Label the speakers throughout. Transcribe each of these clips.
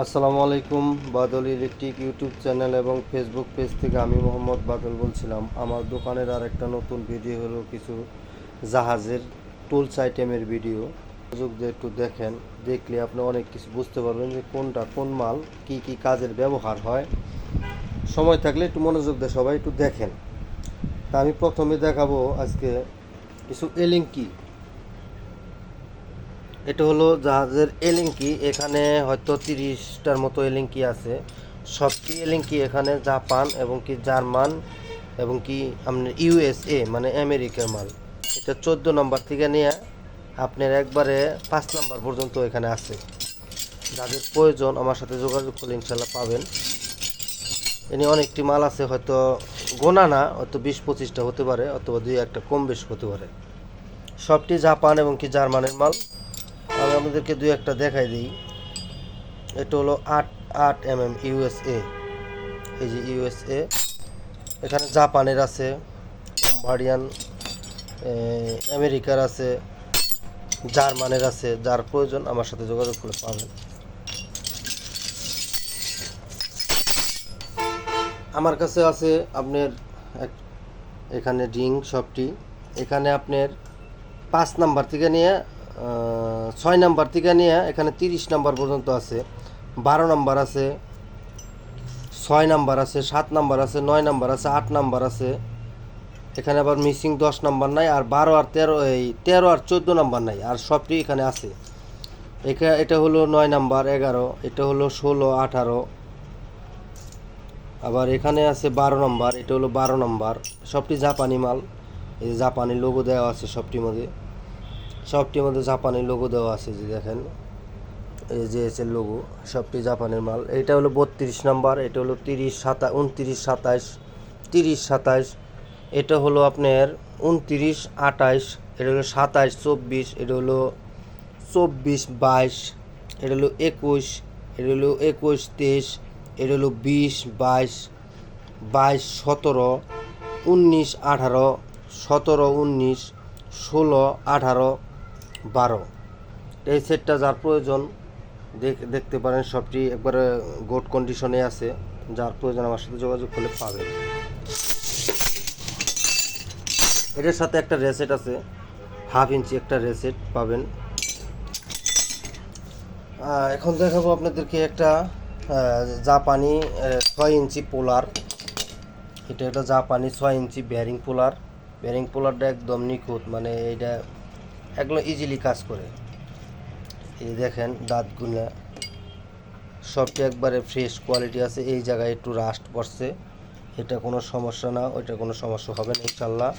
Speaker 1: আসসালামু আলাইকুম, Badal electric YouTube channel এবং ফেসবুক পেজ থেকে আমি মোহাম্মদ বাদল বলছিলাম। আমার দোকানের আর একটা নতুন ভিডিও হলো কিছু জাহাজের টুলস আইটেমের ভিডিও। সুযোগ দিয়ে একটু দেখেন, দেখলে আপনি অনেক কিছু বুঝতে পারবেন যে কোনটা কোন মাল, কি কি কাজের ব্যবহার হয়। সময় থাকলে একটু মনোযোগ দিয়ে সবাই একটু দেখেন। তা আমি প্রথমে দেখাবো আজকে কিছু এলিং এলিঙ্কি এটা হলো জাহাজের এলিঙ্কি। এখানে হয়তো তিরিশটার মতো এলিঙ্কি আছে। সবটি এলিঙ্কি? এখানে জাপান এবং কি জার্মান এবং কি আপনার ইউএসএ মানে আমেরিকার মাল। এটা চোদ্দ নম্বর থেকে নিয়ে আপনার একবারে পাঁচ নম্বর পর্যন্ত এখানে আছে। যাদের প্রয়োজন আমার সাথে যোগাযোগ করলে ইনশাল্লাহ পাবেন। এনে অনেকটি মাল আছে, হয়তো গোনা না, হয়তো বিশ পঁচিশটা হতে পারে, অথবা দুই একটা কম বেশ হতে পারে। সবটি জাপান এবং কি জার্মানের মাল। আমি আপনাদেরকে দুই একটা দেখাই দিই। এটা হলো আট আট এম এম ইউএসএ। এই যে ইউএসএ, এখানে জাপানের আছে ভারিয়ান আমেরিকার আছে, জার্মানের আছে, যার প্রয়োজন আমার সাথে যোগাযোগ করে পাবেন। আমার কাছে আছে আপনার এখানে রিং সবটি। এখানে আপনার পাঁচ নাম্বার থেকে নিয়ে ছয় নাম্বার থেকে নিয়ে এখানে তিরিশ নাম্বার পর্যন্ত আছে, বারো নাম্বার আছে, ছয় নাম্বার আছে, সাত নাম্বার আছে, নয় নাম্বার আছে, আট নাম্বার আছে। এখানে আবার মিসিং দশ নাম্বার নাই, আর বারো আর তেরো, এই তেরো আর চোদ্দ নাম্বার নাই, আর সবটি এখানে আছে। এখা, এটা হলো নয় নাম্বার এগারো, এটা হলো ষোলো আঠারো। আবার এখানে আছে বারো নম্বর, এটা হলো বারো নম্বর। সবটি জাপানি মাল, এই জাপানি লোগো দেওয়া আছে সবটির মধ্যে। সবটির মধ্যে জাপানি লোগো দেওয়া আছে যে দেখেন। এই যে এসের লোগো সবটি জাপানের মাল। এটা হলো বত্রিশ নাম্বার, এটা হলো তিরিশ সাতা, উনত্রিশ সাতাইশ, তিরিশ সাতাইশ, এটা হলো আপনার উনত্রিশ আঠাইশ এটা হলো সাতাইশ চব্বিশ, এটা হলো চব্বিশ বাইশ, এটা হলো একুশ, এটা হলো একুশ তেইশ, এটা হলো বিশ বাইশ বাইশ সতেরো, উনিশ আঠারো, সতেরো উনিশ, ষোলো আঠারো বারো। এই সেটটা যার প্রয়োজন, দেখ- দেখতে পারেন সবটি একবারে গোড কন্ডিশনে আছে। যার প্রয়োজন আমার সাথে যোগাযোগ করলে পাবেন। এটার সাথে একটা রেসেট আছে। হাফ ইঞ্চি একটা রেসেট পাবেন। এখন দেখাবো আপনাদেরকে একটা জাপানি ছয় ইঞ্চি পোলার। এটা একটা জাপানি ছয় ইঞ্চি ব্যারিং পোলার। ব্যারিং পোলারটা একদম নিখুঁত মানে এটা এগুলো ইজিলি কাজ করে। এই দেখেন দাঁতগুলো, সবটি একবারে ফ্রেশ কোয়ালিটি আছে, এই জায়গায় একটু রাস্ট পড়ছে। এটা কোনো সমস্যা না, ওইটা কোনো সমস্যা হবে না, ইনশাল্লাহ।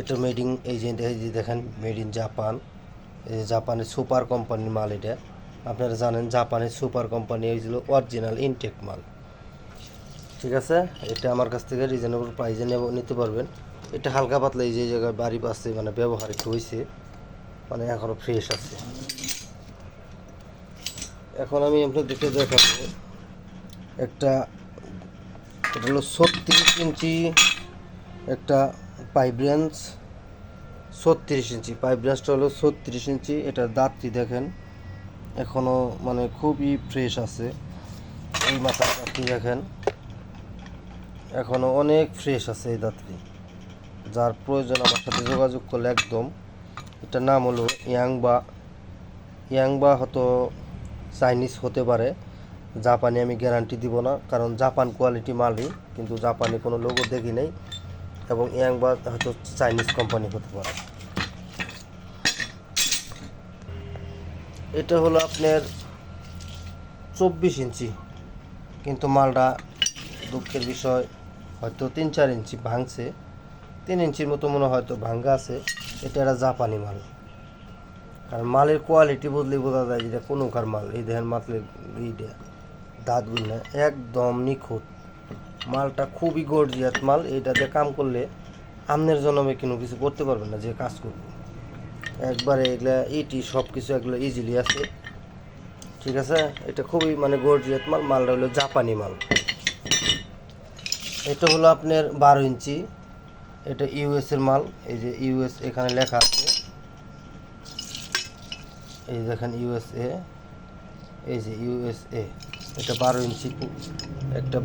Speaker 1: এটা মেডিং যে এই যে দেখেন মেড ইন জাপান এই জাপানের সুপার কোম্পানির মাল এটা। আপনারা জানেন জাপানের সুপার কোম্পানি হয়েছিল অরিজিনাল ইনটেক মাল। ঠিক আছে? এটা আমার কাছ থেকে রিজনেবল প্রাইসে নেব, নিতে পারবেন। এটা হালকা পাতলা এই যে জায়গায় বাড়ি পাচ্ছে মানে ব্যবহার একটু হয়েছে মানে এখনও ফ্রেশ আছে। এখন আমি আপনাদেরকে দেখাবো একটা, এটা হলো ছত্রিশ ইঞ্চি একটা পাইপ রেঞ্জ ছত্রিশ ইঞ্চি। পাইপ রেঞ্জটা হলো ছত্রিশ ইঞ্চি, এটার দাঁতটি দেখেন এখনও মানে খুবই ফ্রেশ আছে। এই মাথার দাঁতটি দেখেন এখনও অনেক ফ্রেশ আছে এই দাঁতটি। যার প্রয়োজন আমার সাথে যোগাযোগ করলে একদম। এটার নাম হলো ইয়াংবা। ইয়াংবা হয়তো চাইনিজ হতে পারে। জাপানি আমি গ্যারান্টি দিব না, কারণ জাপান কোয়ালিটি মালই, কিন্তু জাপানি কোনো লোগো দেখি নেই, এবং ইয়াংবা হয়তো চাইনিজ কোম্পানি হতে পারে। এটা হলো আপনার চব্বিশ ইঞ্চি, কিন্তু মালটা দুঃখের বিষয়, হয়তো তিন চার ইঞ্চি ভাঙছে। তিন ইঞ্চির মতো মনে হয়তো ভাঙ্গা আছে। এটা একটা জাপানি মাল। কারণ মালের কোয়ালিটি বদলে বোঝা যায় যেটা কোনোকার মাল। এই দেখেন মাতলের এইটা। দাঁতগুলো একদম নিখুঁত। মালটা খুবই গর্জিয়াত মাল। এইটা দিয়ে কাম করলে আমনের জন্মে কোনো কিছু করতে পারবেন না, যে কাজ করবে। একবারে এগুলা ইটি সব কিছু এগুলো ইজিলি আছে। ঠিক আছে? এটা খুবই মানে গর্জিয়াত মাল। মালটা হলো জাপানি মাল। এটা হলো আপনার বারো ইঞ্চি। এটা ইউএস এর মাল, এই যে ইউএস এখানে লেখা আছে। এই দেখেন ইউএসএ এই যে ইউএসএ এটা বারো ইঞ্চি একটা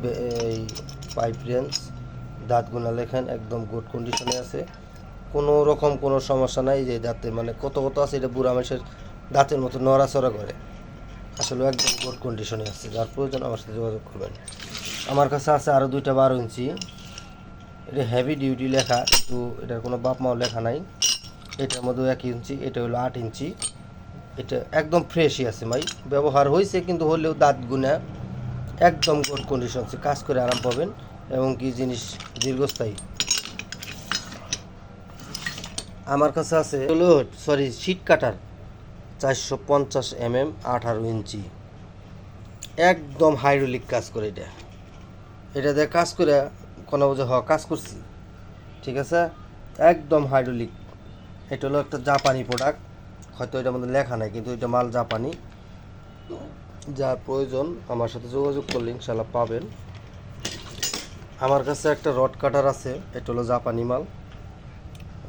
Speaker 1: এই পাইপ রেঞ্জ দাঁতগুনা লেখেন, একদম গুড কন্ডিশনে আছে। কোনো রকম কোনো সমস্যা নাই যে দাঁতে মানে কত কত আছে, এটা বুড়া মানুষের দাঁতের মতো নড়াচড়া করে। আসলে একদম গুড কন্ডিশনে আছে, যার প্রয়োজন আমার সাথে যোগাযোগ করবেন। আমার কাছে আছে আরও দুইটা বারো ইঞ্চি। এটা হেভি ডিউটি লেখা, কিন্তু এটার কোনো বাপ মাও লেখা নাই। এটার মধ্যে এক ইঞ্চি, এটা হলো আট ইঞ্চি। এটা একদম ফ্রেশই আছে ভাই। ব্যবহার হয়েছে, কিন্তু হলেও দাঁত গুনা। একদম গুড কন্ডিশন আছে, কাজ করে আরাম পাবেন। এবং কি জিনিস দীর্ঘস্থায়ী। আমার কাছে আছে হলো সরি শীট কাটার চারশো পঞ্চাশ এম এম আঠারো ইঞ্চি। একদম হাইড্রোলিক কাজ করে এটা। এটা দিয়ে কাজ করে কোনো বুঝে হ কাজ করছি, ঠিক আছে? একদম হাইড্রোলিক এটা হলো একটা জাপানি প্রোডাক্ট হয়তো এটা আমাদের লেখা নাই, কিন্তু এটা মাল জাপানি। যার প্রয়োজন, আমার সাথে যোগাযোগ করলে ইনশাল্লাহ পাবেন। আমার কাছে একটা রড কাটার আছে, এটা হলো জাপানি মাল।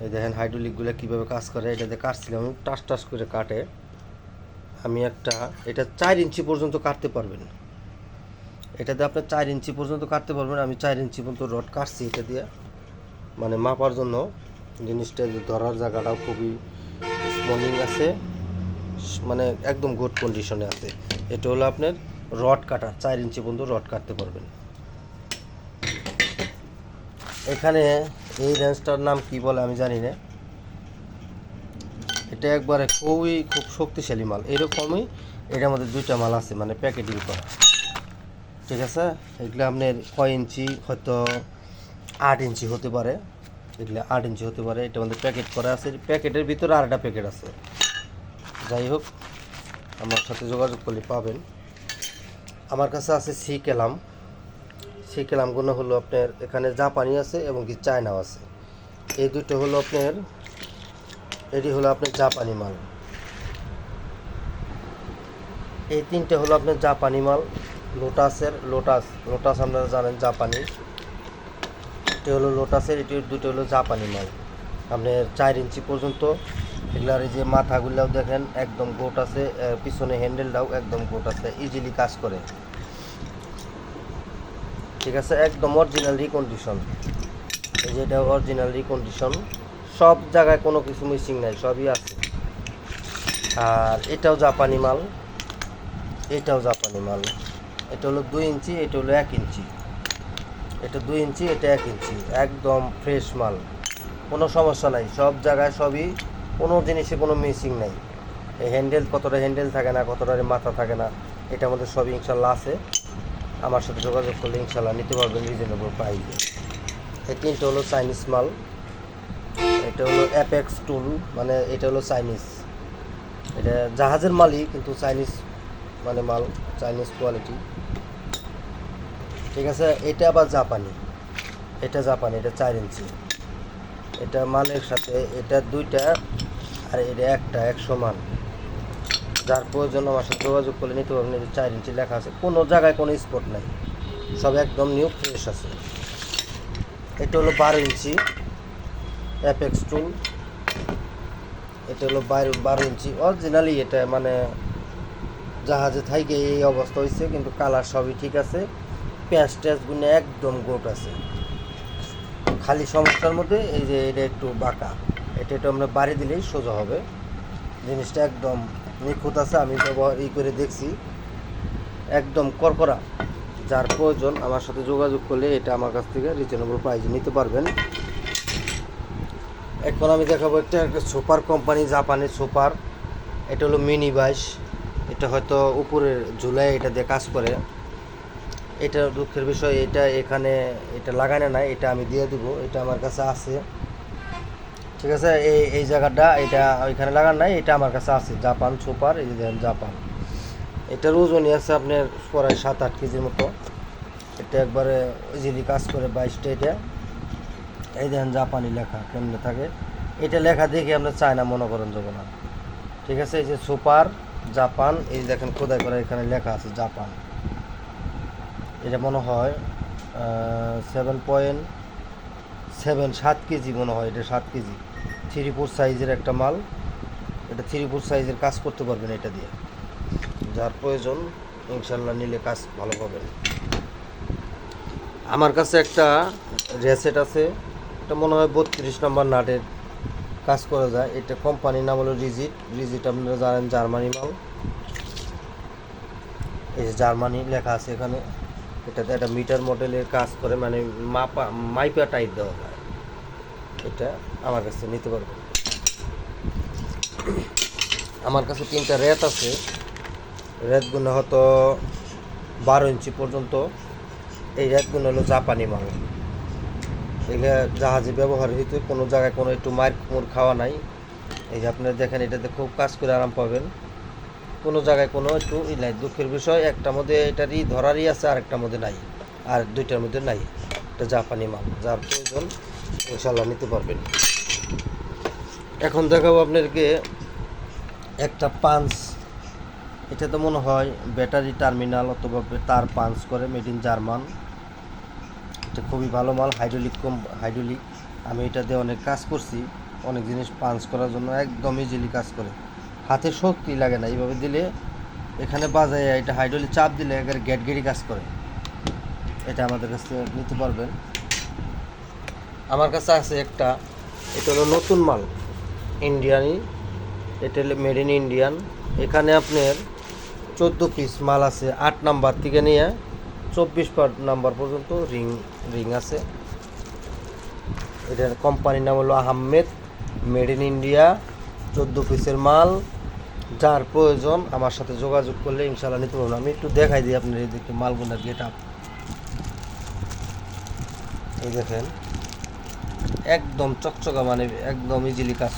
Speaker 1: এই দেখেন হাইড্রোলিকগুলো কীভাবে কাজ করে, এটা দিয়ে কাটছিলাম টাস টাস করে কাটে। আমি একটা, এটা চার ইঞ্চি পর্যন্ত কাটতে পারবেন। এটাতে আপনার চার ইঞ্চি পর্যন্ত কাটতে পারবেন। আমি চার ইঞ্চি পর্যন্ত রড কাটছি এটা দিয়ে। মানে মাপার জন্য জিনিসটা ধরার জায়গাটাও খুবই স্মলিং আছে। মানে একদম গুড কন্ডিশনে আছে। এটা হলো আপনার রড কাটার চার ইঞ্চি পর্যন্ত রড কাটতে পারবেন। এখানে এই রেঞ্জটার নাম কি বলে আমি জানি না। এটা একবারে খুবই খুব শক্তিশালী মাল। এরকমই এটার মধ্যে দুইটা মাল আছে মানে প্যাকেটিং করা। ঠিক আছে? এগুলো আপনার কয় ইঞ্চি? হয়তো আট ইঞ্চি হতে পারে। এগুলো আট ইঞ্চি হতে পারে। এটা আমাদের প্যাকেট করা আছে। প্যাকেটের ভিতরে আর একটা প্যাকেট আছে। যাই হোক, আমার সাথে যোগাযোগ করলে পাবেন। আমার কাছে আছে সি কেলাম। সি কেলামগুলো হলো আপনার এখানে জাপানি আছে এবং কি চায়নাও আছে। এই দুটো হলো আপনার, এটি হলো আপনার জাপানি মাল। এই তিনটে হলো আপনার জাপানি মাল। লোটাসের, লোটাস লোটাস আপনারা জানেন জাপানি। এটি হলো লোটাসের, এটি দুটো হলো জাপানি মাল। আপনার চার ইঞ্চি পর্যন্ত, এগুলার এই যে মাথাগুলাও দেখেন, একদম গোট আছে পিছনে হ্যান্ডেলটাও একদম গোট আছে ইজিলি কাজ করে। ঠিক আছে, একদম অরিজিনাল রিকন্ডিশন এই যে এটা অরিজিনাল রিকন্ডিশন সব জায়গায় কোনো কিছু মিসিং নাই, সবই আছে। আর এটাও জাপানি মাল, এটাও জাপানি মাল। এটা হলো দুই ইঞ্চি, এটা হলো এক ইঞ্চি। এটা দুই ইঞ্চি, এটা এক ইঞ্চি। একদম ফ্রেশ মাল। কোনো সমস্যা নাই। সব জায়গায় সবই কোনো জিনিসে কোনো মিসিং নাই। এই হ্যান্ডেল কতটা হ্যান্ডেল থাকে না, কতটা মাথা থাকে না, এটা আমাদের সবই ইনশাল্লাহ আছে। আমার সাথে যোগাযোগ করলে ইনশাল্লাহ নিতে পারবেন রিজনেবল প্রাইসে এই তিনটে হলো চাইনিজ মাল। এটা হলো অ্যাপেক্স টুল মানে এটা হলো চাইনিজ এটা জাহাজের মালই, কিন্তু চাইনিজ মানে মাল চাইনিজ কোয়ালিটি। ঠিক আছে, এটা আবার জাপানি। এটা জাপানি, এটা চার ইঞ্চি। এটা মালের সাথে এটা দুইটা আর এটা একটা এক সমান যার প্রয়োজন আমার সাথে যোগাযোগ করলে নিতে পারবেন যে চার ইঞ্চি লেখা আছে। কোনো জায়গায় কোনো স্পট নাই। সব একদম নিউ ফ্রেশ আছে। এটা হলো বারো ইঞ্চি অ্যাপেক্স টুল এটা হলো বারো বারো ইঞ্চি। অরিজিনালি এটা মানে জাহাজে থাইকে এই অবস্থা হয়েছে কিন্তু কালার সবই ঠিক আছে। প্যাঁচ ট্যাঁচগুলো একদম গোট আছে। খালি সমস্যার মধ্যে এই যে এটা একটু বাঁকা। এটা একটু আমরা বাড়ি দিলেই সোজা হবে। জিনিসটা একদম নিখুঁত আছে, আমি ব্যবহার ই করে দেখছি। একদম করকরা যার প্রয়োজন আমার সাথে যোগাযোগ করলে এটা আমার কাছ থেকে রিজনেবল প্রাইসে নিতে পারবেন। এখন আমি দেখাবো একটা সুপার কোম্পানি, জাপানি সুপার। এটা হলো মিনি বাইশ। এটা হয়তো উপরের ঝুলাই এটা দিয়ে কাজ করে। এটা দুঃখের বিষয়, এটা এখানে এটা লাগানো নাই, এটা আমি দিয়ে দিব, এটা আমার কাছে আছে। ঠিক আছে? এই এই জায়গাটা, এটা ওইখানে লাগান নাই, এটা আমার কাছে আছে। জাপান সুপার, এই যে জাপান। এটার ওজনই আছে আপনার প্রায় সাত আট কেজির মতো। এটা একবারে ইজিলি কাজ করে বাইশটা এটা। এই দেখেন জাপানি লেখা, কেমনে থাকে? এটা লেখা দেখে আমরা চায়না মনে করেন যাব না। ঠিক আছে? এই যে সুপার জাপান, এই দেখেন খোদাই করে এখানে লেখা আছে জাপান। এটা মনে হয় সেভেন পয়েন্ট সেভেন সাত কেজি মনে হয় এটা, সাত কেজি। থ্রি ফোর সাইজের একটা মাল। এটা থ্রি ফোর সাইজের কাজ করতে পারবেন এটা দিয়ে। যার প্রয়োজন ইনশাল্লাহ নিলে কাজ ভালো পাবেন। আমার কাছে একটা রেসেট আছে। এটা মনে হয় বত্রিশ নম্বর নাটের কাজ করা যায়, এটা কোম্পানির নাম হলো রিজিট রিজিট আপনারা জানেন জার্মানি মাল এই যে জার্মানি লেখা আছে এখানে, এটাতে একটা মিটার মডেলের কাজ করে মানে মাপা, মাইপা টাইপ দেওয়া যায়। এটা আমার কাছে নিতে পারবেন। আমার কাছে তিনটা রেত আছে। রেতগুলো হয়তো বারো ইঞ্চি পর্যন্ত। এই রেতগুলো হলো জাপানি মাল। এগুলো জাহাজে ব্যবহার হইতে, কোনো জায়গায় কোনো একটু মার মুর খাওয়া নাই। এই যে আপনারা দেখেন, এটাতে খুব কাজ করে আরাম পাবেন। কোনো জায়গায় কোনো একটু ই নাই, দুঃখের বিষয়, একটা মধ্যে এটারই ধরারই আছে আর একটা মধ্যে নাই, আর দুইটার মধ্যে নাই। এটা জাপানি মাল, যার প্রয়োজন ইনশাল্লাহ নিতে পারবেন। এখন দেখাবো আপনাদেরকে একটা পাঞ্চ। এটা তো মনে হয় ব্যাটারি টার্মিনাল অথবা তার পাঞ্চ করে মেড ইন জার্মান। এটা খুবই ভালো মাল হাইড্রোলিক কম হাইড্রোলিক আমি এটা দিয়ে অনেক কাজ করছি, অনেক জিনিস পাঞ্চ করার জন্য একদম ইজিলি কাজ করে। হাতে শক্তি লাগে না, এইভাবে দিলে এখানে বাজায় এটা হাইড্রোলিক চাপ দিলে একবার গ্যাট গেড়ি কাজ করে। এটা আমাদের কাছ নিতে পারবেন। আমার কাছে আছে একটা, এটা হলো নতুন মাল ইন্ডিয়ানি এটা হলো মেড ইন ইন্ডিয়ান এখানে আপনার চোদ্দ পিস মাল আছে, আট নাম্বার থেকে নিয়ে চব্বিশ নাম্বার পর্যন্ত রিং রিং আছে। এটার কোম্পানির নাম হলো আহমেদ মেড ইন ইন্ডিয়া চোদ্দ পিসের মাল। যার প্রয়োজন আমার সাথে যোগাযোগ করলে ইনশাল্লাহ নিতে পারবেন আমি একটু দেখাই দিই আপনার এই দেখে মালগুনার গেট আপ এই দেখেন, একদম চকচকা মানে একদম ইজিলি কাজ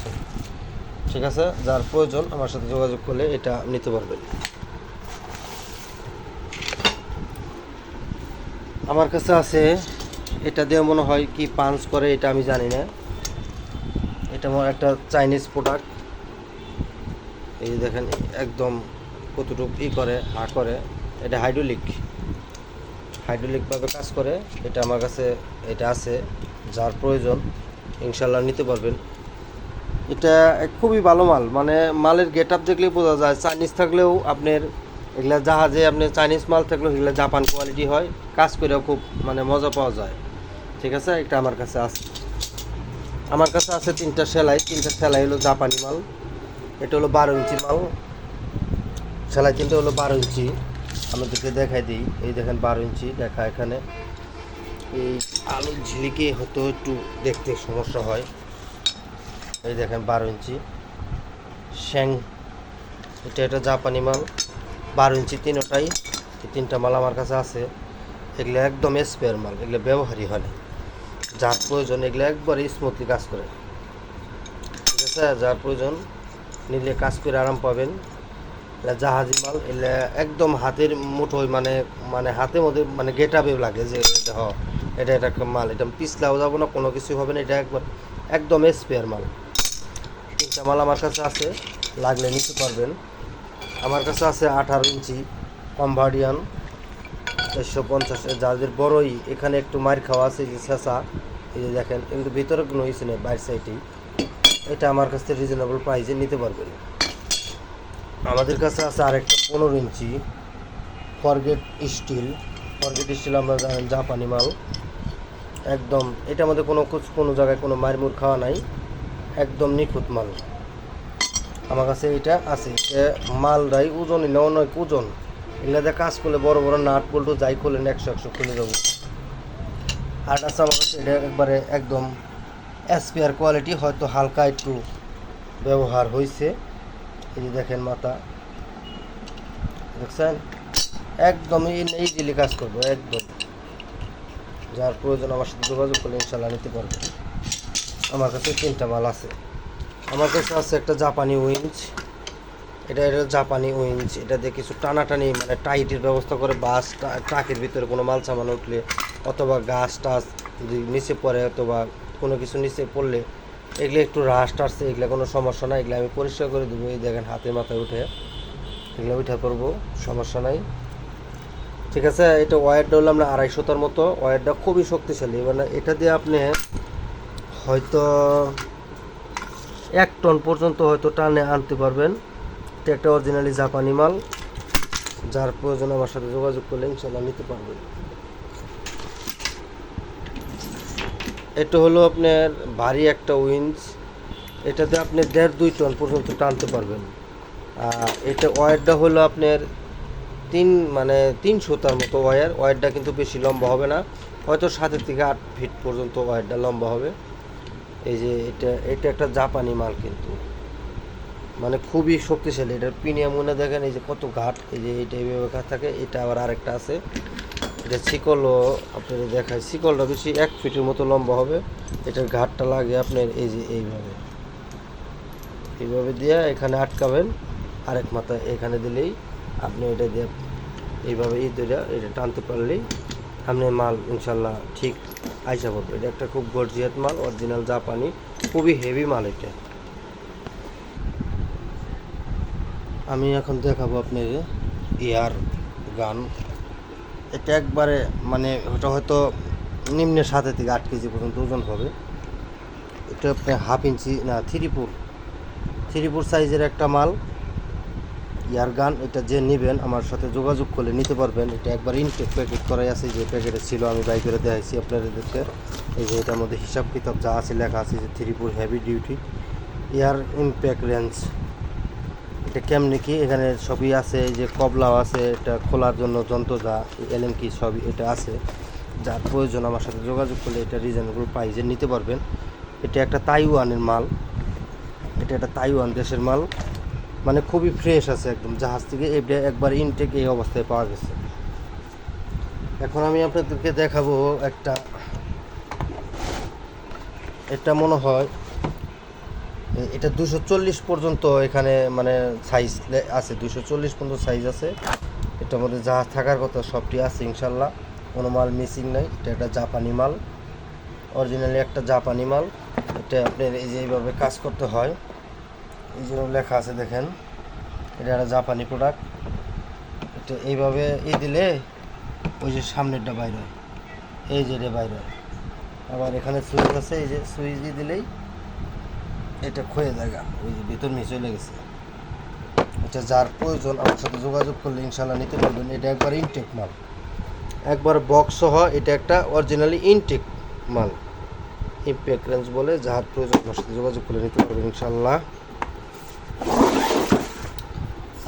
Speaker 1: ঠিক আছে? যার প্রয়োজন আমার সাথে যোগাযোগ করলে এটা নিতে পারবেন। আমার কাছে আছে, এটা দিয়ে মনে হয় কি পাঞ্চ করে, এটা আমি জানি না। এটা আমার একটা চাইনিজ প্রোডাক্ট এই যে দেখেন, একদম কতটুকু ই করে, হা করে, এটা হাইড্রোলিক হাইড্রোলিকভাবে কাজ করে, এটা আমার কাছে, এটা আছে, যার প্রয়োজন ইনশাল্লাহ নিতে পারবেন। এটা খুবই ভালো মাল মানে মালের গেট আপ দেখলেই বোঝা যায় চাইনিজ থাকলেও আপনার এগুলা জাহাজে আপনি চাইনিজ মাল থাকলেও এগুলো জাপান কোয়ালিটি হয়। কাজ করেও খুব মানে মজা পাওয়া যায়। ঠিক আছে? এটা আমার কাছে আছে আমার কাছে আছে তিনটা সেলাই। তিনটা সেলাই হলো জাপানি মাল। এটা হলো বারো ইঞ্চি মাল। সেলাই তিনটা হলো বারো ইঞ্চি। আমাদেরকে দেখাই দিই। এই দেখেন বারো ইঞ্চি। দেখা এখানে। এই আলুর ঝিলিকে হয়তো একটু দেখতে সমস্যা হয়। এই দেখেন বারো ইঞ্চি। শ্যাং। এটা একটা জাপানি মাল। বারো ইঞ্চি তিনোটাই তিনটা মাল আমার কাছে আছে। এগুলো একদম স্পেয়ার মাল, এগুলো ব্যবহারই হয় না। যার প্রয়োজন, এগুলো একবারে স্মুথলি কাজ করে। ঠিক আছে? যার প্রয়োজন, নিলে কাজ করে আরাম পাবেন। জাহাজি মাল, এগুলো একদম হাতের মুঠোয় মানে মানে হাতের মধ্যে মানে গেটাবে লাগে যে হ, এটা এটা মাল, এটা পিছলাও যাব না, কোনো কিছু হবে না, এটা একবার একদম স্পেয়ার মাল। তিনটা মাল আমার কাছে আছে, লাগলে নিতে পারবেন। আমার কাছে আছে আঠারো ইঞ্চি কম্ভার্ডিয়ান চারশো পঞ্চাশ। যাদের বড়ই, এখানে একটু মার খাওয়া আছে যে শেষা এই যে দেখেন কিন্তু ভিতরে কোনো ইসে নেই, বাইর সাইডেই এটা আমার কাছ থেকে রিজনেবল প্রাইসে নিতে পারবেন আমাদের কাছে আছে আরেকটা পনেরো inch forged steel forged steel আমরা জানেন জাপানি মাল। একদম এটা আমাদের কোনো কোনো জায়গায় কোনো মারমুর খাওয়া নাই। একদম নিখুঁত মাল। আমার কাছে এটা আছে। এটা মালটাই ওজন নিলে অনেক ওজন। এগুলাতে কাজ করলে বড় বড় নাট পল্টু যাই করলেন একশো একশো খুলে দেবো আর আছে আমার কাছে এটা একবারে একদম এসপিআর কোয়ালিটি হয়তো হালকা একটু ব্যবহার হয়েছে এই যে দেখেন মাথা। দেখছেন? একদমই ইজিলি কাজ করব, একদম। যার প্রয়োজন আমার সাথে যোগাযোগ করলে ইনশাল্লাহ নিতে পারবে। আমার কাছে তিনটা মাল আছে। আমার কাছে আছে একটা জাপানি উইঞ্চ। এটা এটা জাপানি উইঞ্চ। এটা দিয়ে কিছু টানাটানি মানে টাইটের ব্যবস্থা করে বাস, ট্রা- ট্রাকের ভিতরে কোনো মাল সামান উঠলে, অথবা গাছ টাছ যদি নিচে পড়ে অথবা কোনো কিছু নিচে পড়লে, এগুলো একটু রাস টাসছে এগুলো কোনো সমস্যা নাই। এগুলো আমি পরিষ্কার করে দেবো। এই দেখেন হাতের মাথায় উঠে এগুলো উঠে করব সমস্যা নাই। ঠিক আছে, এটা ওয়ারটা হলো আমরা আড়াইশোটার মতো। ওয়ারটা খুবই শক্তিশালী। মানে এটা দিয়ে আপনি হয়তো এক টন পর্যন্ত হয়তো টানে আনতে পারবেন। এটা একটা অরিজিনালি জাপানি মাল। যার প্রয়োজন আমার সাথে যোগাযোগ করলে ইনশাল্লাহ নিতে পারবেন। এটা হলো আপনার ভারী একটা উইন্স। এটাতে আপনি দেড় দুই টন পর্যন্ত টানতে পারবেন। আর এটা ওয়ারটা হলো আপনার তিন মানে তিন সুতার মতো ওয়্যার ওয়্যারটা কিন্তু বেশি লম্বা হবে না। হয়তো সাতের থেকে আট ফিট পর্যন্ত ওয়্যারটা লম্বা হবে। এই যে এটা এটা একটা জাপানি মাল কিন্তু। মানে খুবই শক্তিশালী, এটার প্রিমিয়াম মনে দেখেন, এই যে কত ঘাট, এই যে এইটা এইভাবে ঘাট থাকে, এটা আবার আরেকটা আছে। এটা শিকলও আপনার দেখায় শিকলটা বেশি এক ফিটের মতো লম্বা হবে, এটার ঘাটটা লাগে আপনার এই যে এইভাবে। এইভাবে দিয়ে এখানে আটকাবেন, আরেক মাথা এখানে দিলেই আপনি এটা দিয়ে এইভাবে এই এটা টানতে পারলেই আপনি মাল ইনশাল্লাহ ঠিক আইসা পড়বে এটা একটা খুব গর্জিয়াত মাল অরিজিনাল জাপানি, খুবই হেভি মাল এটা। আমি এখন দেখাবো আপনাকে ইয়ার গান। এটা একবারে মানে ওটা হয়তো নিম্নে সাথে থেকে আট কেজি পর্যন্ত ওজন হবে। এটা আপনার হাফ ইঞ্চি না থ্রি ফুট থ্রি ফুট সাইজের একটা মাল। ইয়ার গান, এটা যে নেবেন, আমার সাথে যোগাযোগ করলে নিতে পারবেন। এটা একবার ইনটেক প্যাকেট করাই আছে, যে প্যাকেটে ছিল, আমি বাই করে দেখাইছি আপনাদেরকে। এই যে এটার মধ্যে হিসাব কিতাব যা আছে, লেখা আছে, যে three foot heavy duty air impact wrench এটা কেমনি কি? এখানে সবই আছে যে কবলাও আছে, এটা খোলার জন্য যন্ত্র যা এলএম কি সবই এটা আছে। যার প্রয়োজন, আমার সাথে যোগাযোগ করলে এটা রিজনেবল প্রাইজে নিতে পারবেন। এটা একটা তাইওয়ানের মাল। এটা একটা তাইওয়ান দেশের মাল। মানে খুবই ফ্রেশ আছে একদম। জাহাজ থেকে একবার ইনটেক এই অবস্থায় পাওয়া গেছে। এখন আমি আপনাদেরকে দেখাবো একটা, এটা মনে হয়, এটা দুশো চল্লিশ পর্যন্ত এখানে মানে সাইজ আছে দুশো চল্লিশ পর্যন্ত সাইজ আছে। এটার মধ্যে জাহাজ থাকার কথা সবটি আছে ইনশাল্লাহ। কোনো মাল মিসিং নাই, এটা একটা জাপানি মাল। অরিজিনালি একটা জাপানি মাল। এটা আপনার এই যে এইভাবে কাজ করতে হয়। এই যে লেখা আছে দেখেন, এটা একটা জাপানি প্রোডাক্ট এটা এইভাবে ই দিলে ওই যে সামনেরটা বাইর হয়। এই যে এটা বাইর হয়। আবার এখানে সুইচ আছে, এই যে সুইচ দিয়ে দিলেই এটা ক্ষয়ে জায়গা ওই যে ভিতর নিয়ে চলে গেছে। এটা যার প্রয়োজন, আমার সাথে যোগাযোগ করলে ইনশাল্লাহ নিতে পারবেন। এটা একবার ইনটেক মাল। একবার বক্স সহ এটা একটা অরিজিনালি ইনটেক মাল। ইম্প্যাক্ট রেঞ্জ বলে যার প্রয়োজন, আমার সাথে যোগাযোগ করলে নিতে পারবেন ইনশাল্লাহ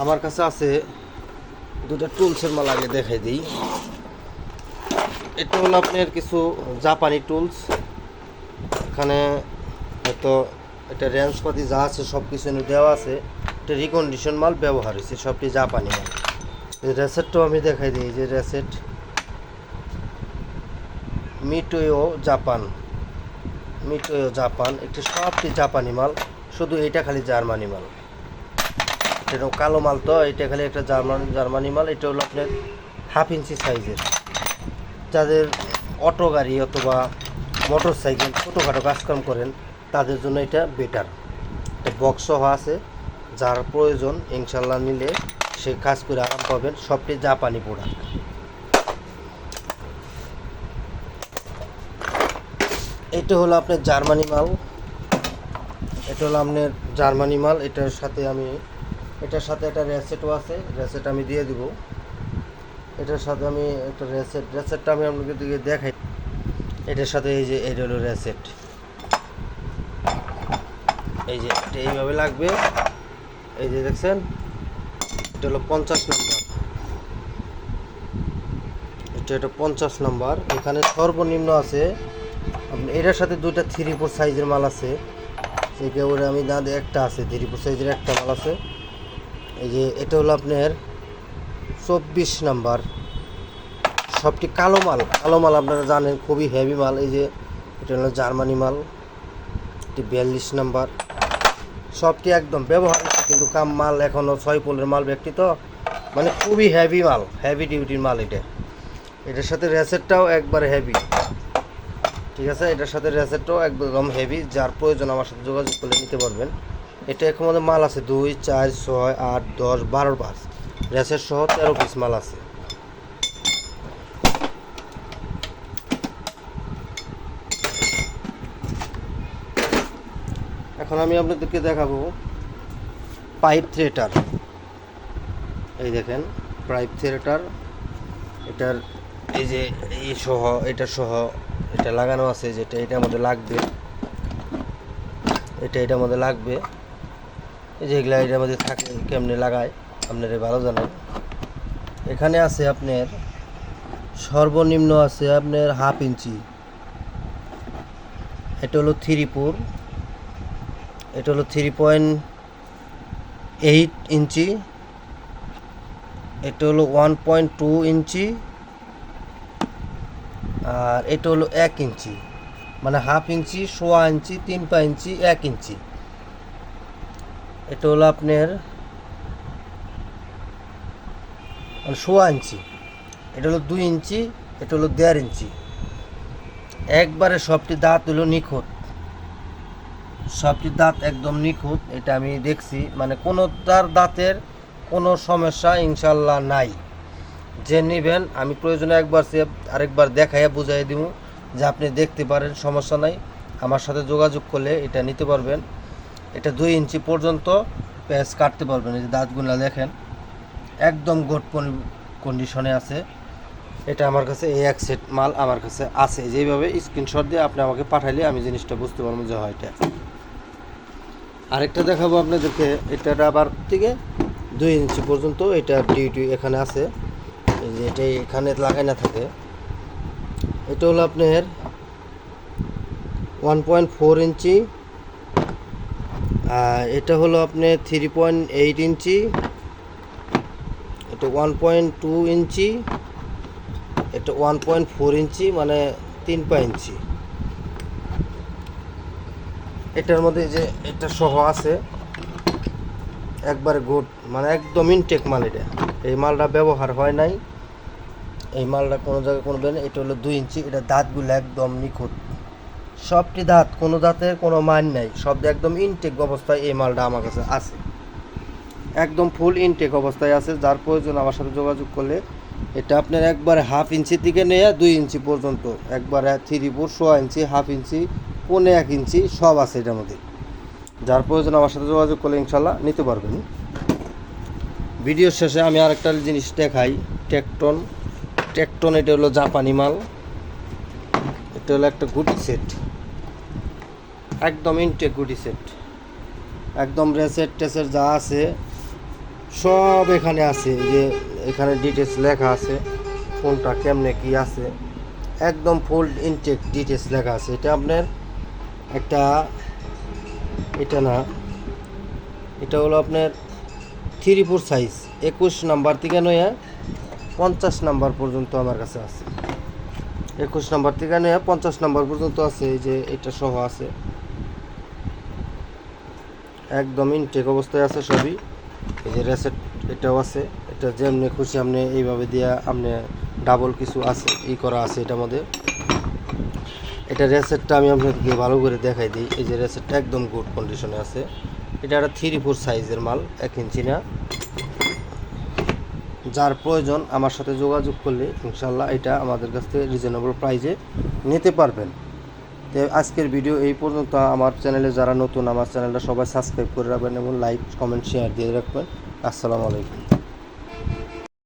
Speaker 1: আমার কাছে আছে দুটা টুলসের মাল আগে দেখাই দিই। এটা হলো আপনার কিছু জাপানি টুলস। এখানে হয়তো এটা রেঞ্জপাতি যা আছে সব কিছু দেওয়া আছে। এটা রিকন্ডিশন মাল ব্যবহার হয়েছে, সবটি জাপানি মাল। রেসেটটাও আমি দেখাই দিই যে রেসেট মিটোয়ো জাপান মিটোয়ো জাপান একটি সবটি জাপানি মাল, শুধু এটা খালি জার্মানি মাল। এটা কালো মাল তো, এটা খালি একটা জার্মান, জার্মানি মাল, এটা হলো আপনার হাফ ইঞ্চি সাইজের যাদের অটো গাড়ি অথবা মোটর সাইকেল ছোটোখাটো কাজকর্ম করেন, তাদের জন্য এটা বেটার বক্স সহ আছে, যার প্রয়োজন, ইনশাল্লাহ নিলে সে কাজ করে আরাম পাবেন, সবটি জাপানি প্রোডাক্ট এটা হলো আপনার জার্মানি মাল। এটা হলো আপনার জার্মানি মাল, এটার সাথে আমি এটার সাথে একটা রেসেটও আছে রেসেট আমি দিয়ে দিব। এটার সাথে আমি একটা রেসেট রেসেটটা আমি আপনাকে দেখাই। এটার সাথে এই যে, এটা হলো রেসেট এই যে, এটা এইভাবে লাগবে। এই যে দেখছেন, এটা হলো পঞ্চাশ নাম্বার। এটা এটা পঞ্চাশ নাম্বার। এখানে সর্বনিম্ন আছে, আপনি এটার সাথে দুইটা থ্রি ফোর সাইজের মাল আছে। সেটা ওরে আমি না একটা আছে থ্রি ফোর সাইজের একটা মাল আছে। এই যে এটা হলো আপনার চব্বিশ নাম্বার। সবটি কালো মাল। কালো মাল আপনারা জানেন, খুবই হেভি মাল। এই যে এটা হলো জার্মানি মাল। এটি বিয়াল্লিশ নাম্বার। সবটি একদম ব্যবহার কিন্তু কাম মাল এখনও ছয় পোলের মাল ব্যক্তি তো। মানে খুবই হেভি মাল হেভি ডিউটির মাল এটা। এটার সাথে রেসেটটাও একবার হেভি ঠিক আছে? এটার সাথে রেসেটটাও একদম হেভি যার প্রয়োজন আমার সাথে যোগাযোগ করে নিতে পারবেন। এটা এখন মধ্যে মাল আছে দুই, চার, ছয়, আট, দশ, বারো পাঁচ রেসেট সহ তেরো পিস মাল আছে। এখন আমি আপনাদেরকে দেখাবো পাইপ থিয়েটার এই দেখেন, পাইপ থিয়েটার এটার এই যে, এই সহ, এটা সহ, এটা লাগানো আছে যেটা এটার মধ্যে লাগবে। এটা এটার মধ্যে লাগবে। এই যে এগুলা এটার মধ্যে থাকে, কেমনে লাগায়, আপনারা ভালো জানেন এখানে আছে আপনার, সর্বনিম্ন আছে আপনার হাফ ইঞ্চি। এটা হলো থ্রি ফোর এটা হলো থ্রি পয়েন্ট এইট ইঞ্চি। এটা হলো ওয়ান পয়েন্ট টু ইঞ্চি। আর এটা হলো এক ইঞ্চি। মানে হাফ ইঞ্চি, সোয়া ইঞ্চি তিন পা ইঞ্চি, এক ইঞ্চি। এটা হলো আপনার মানে সোয়া ইঞ্চি। এটা হলো দুই ইঞ্চি, এটা হলো দেড় ইঞ্চি। একবারে সবটি দাঁত হলো নিখুঁত। সবটি দাঁত একদম নিখুঁত, এটা আমি দেখছি। মানে কোনো তার দাঁতের কোনো সমস্যা ইনশাল্লাহ নাই। যে নেবেন, আমি প্রয়োজনে একবার সে আরেকবার দেখাইয়া বুঝাই দিব যে আপনি দেখতে পারেন, সমস্যা নাই। আমার সাথে যোগাযোগ করলে এটা নিতে পারবেন। এটা দুই ইঞ্চি পর্যন্ত প্যাচ কাটতে পারবেন, এই যে দাঁতগুলো দেখেন। একদম গোট কন্ডিশনে আছে। এটা আমার কাছে এই এক সেট মাল আমার কাছে আছে। যেইভাবে স্ক্রিনশট দিয়ে আপনি আমাকে পাঠাইলে আমি জিনিসটা বুঝতে পারব যে হয় এটা। আরেকটা দেখাবো আপনাদেরকে। এটার আবার থেকে দুই ইঞ্চি পর্যন্ত এটা ডিউটি এখানে আছে। যে এটা এখানে লাগাই না থাকে। এটা হলো আপনার ওয়ান পয়েন্ট ফোর ইঞ্চি এটা হলো আপনি থ্রি পয়েন্ট এইট ইঞ্চি, এটা ওয়ান পয়েন্ট টু ইঞ্চি, এটা ওয়ান পয়েন্ট ফোর ইঞ্চি মানে তিন পা ইঞ্চি। এটার মধ্যে যে এটা সহ আছে, একবারে গুড মানে একদম ইনটেক মাল এটা। এই মালটা ব্যবহার হয় নাই। এই মালটা কোনো জায়গায় কোনো এটা হলো দুই ইঞ্চি, এটা দাঁতগুলো একদম নিখুঁত। সবটি দাঁত, কোনো দাঁতের কোনো মান নাই। সব একদম ইনটেক অবস্থায় এই মালটা আমার কাছে আছে। একদম ফুল ইনটেক অবস্থায় আছে, যার প্রয়োজন আমার সাথে যোগাযোগ করলে। এটা আপনার একবারে হাফ ইঞ্চি থেকে নিয়ে, দুই ইঞ্চি পর্যন্ত। একবারে থ্রি ফোর সোয়া ইঞ্চি হাফ ইঞ্চি পৌনে এক ইঞ্চি সব আছে এটার মধ্যে। যার প্রয়োজন আমার সাথে যোগাযোগ করলে ইনশাল্লাহ নিতে পারবেন। ভিডিওর শেষে আমি আরেকটা জিনিস দেখাই টেকটন টেকটন এটা হলো জাপানি মাল। এটা হলো একটা গুটি সেট একদম ইনটেক সেট একদম রেসেট টেসেট যা আছে, সব এখানে আছে। যে এখানে ডিটেলস লেখা আছে ফোনটা কেমনে কি আছে। একদম ফুল ইনটেক ডিটেলস লেখা আছে। এটা আপনার একটা, এটা না, এটা হলো আপনার থ্রি ফোর সাইজ একুশ নাম্বার থেকে নয়, পঞ্চাশ নাম্বার পর্যন্ত আমার কাছে আছে। একুশ নাম্বার থেকে নয়, পঞ্চাশ নাম্বার পর্যন্ত আছে। যে এটা সহ আছে। একদম ইনটেক অবস্থায় আছে সবই। এই যে রেসেট এটাও আছে। এটা যেমনি খুশি আপনি এইভাবে দিয়া আপনি ডাবল কিছু আছে, ই করা আছে এটা মধ্যে এটা রেসেটটা আমি আপনাদেরকে ভালো করে দেখাই দিই। এই যে রেসেটটা একদম গুড কন্ডিশনে আছে। এটা একটা থ্রি ফোর সাইজের মাল, এক ইঞ্চি না। যার প্রয়োজন আমার সাথে যোগাযোগ করলে ইনশাল্লাহ এটা আমাদের কাছ থেকে রিজনেবল প্রাইজে নিতে পারবেন। তো আজকের ভিডিও এই পর্যন্ত। আমার চ্যানেলে যারা নতুন, আমার চ্যানেলটা সবাই সাবস্ক্রাইব করে রাখবেন এবং লাইক, কমেন্ট, শেয়ার দিয়ে রাখবেন। আসসালামু আলাইকুম।